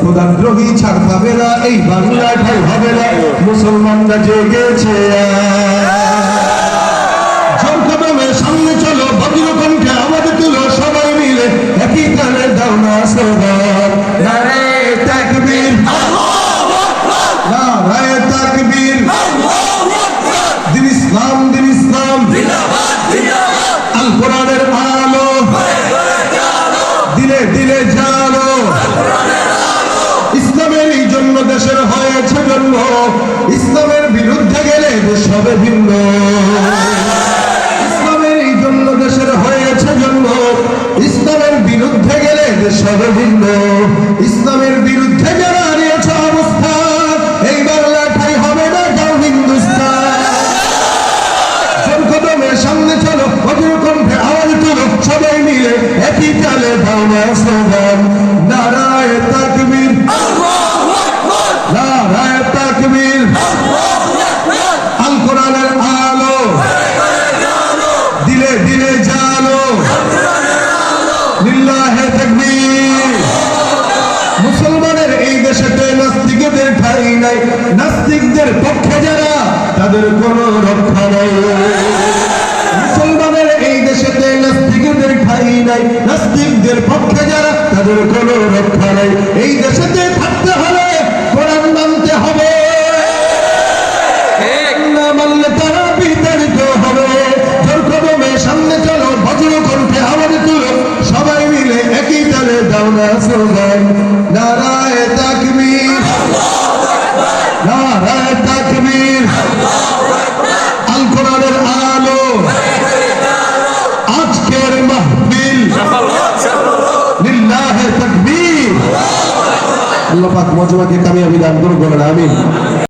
প্রধানদ্রোহী ছাড় পাবে না এই বাংলায় ঠাই হবে না। মুসলমানরা জেগেছে জনকদমের ইসলামের বিরুদ্ধে গেলে হবে ভিন্ন। ইসলামের এই জন্য দেশের হয়েছে জন্ম। ইসলামের বিরুদ্ধে গেলে হবে ভিন্ন। ইসলামের বিরুদ্ধে মুসলমানের এই দেশেতে নাস্তিকদের ঠাই নাই। নাস্তিকদের পক্ষে যারা, তাদের কোনো রক্ষা নাই। মুসলমানের এই দেশেতে নাস্তিকদের ঠাই নাই। নাস্তিকদের পক্ষে যারা, তাদের কোনো রক্ষা নাই। এই দেশেতে থাকতে হলে নারায় তাকবীর। নারায় তাকবীর। আল কোরআনের আলো। আজকের মাহফিল। লিল্লাহে তাকবীর। আল্লাহ পাক মজমাকে কামিয়াবি দান করুন আমিন।